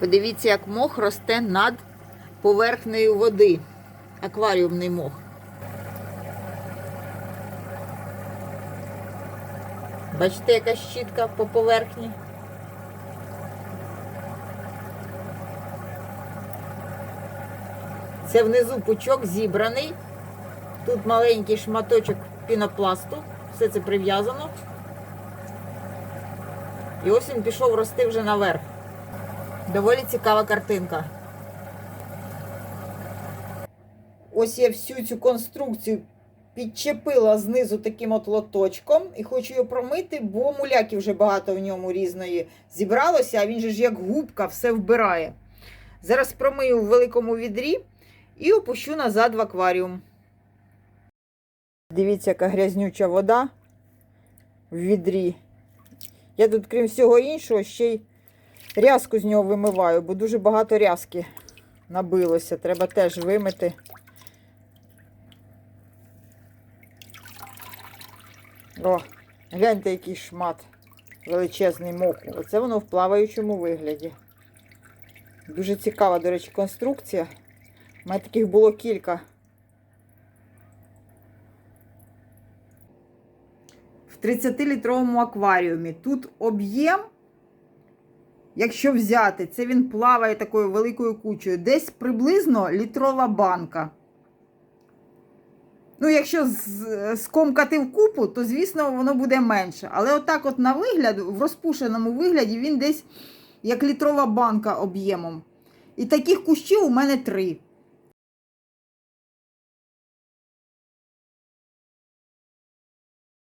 Подивіться, як мох росте над поверхнею води. Акваріумний мох. Бачите, яка щітка по поверхні? Це внизу пучок зібраний. Тут маленький шматочок пінопласту. Все це прив'язано. І ось він пішов рости вже наверх. Доволі цікава картинка. Ось я всю цю конструкцію підчепила знизу таким от лоточком і хочу його промити, бо муляки вже багато в ньому різної зібралося, а він же ж як губка все вбирає. Зараз промию в великому відрі і опущу назад в акваріум. Дивіться, яка грязнюча вода в відрі. Я тут, крім всього іншого, ще й рязку з нього вимиваю, бо дуже багато рязки набилося. Треба теж вимити. О, гляньте, який шмат величезний моху. Оце воно в плаваючому вигляді. Дуже цікава, до речі, конструкція. У мене таких було кілька. В 30-літровому акваріумі. Тут об'єм, якщо взяти, це він плаває такою великою кучею. Десь приблизно літрова банка. Ну, якщо скомкати в купу, то, звісно, воно буде менше. Але отак, от на вигляд, в розпушеному вигляді, він десь як літрова банка об'ємом. І таких кущів у мене три.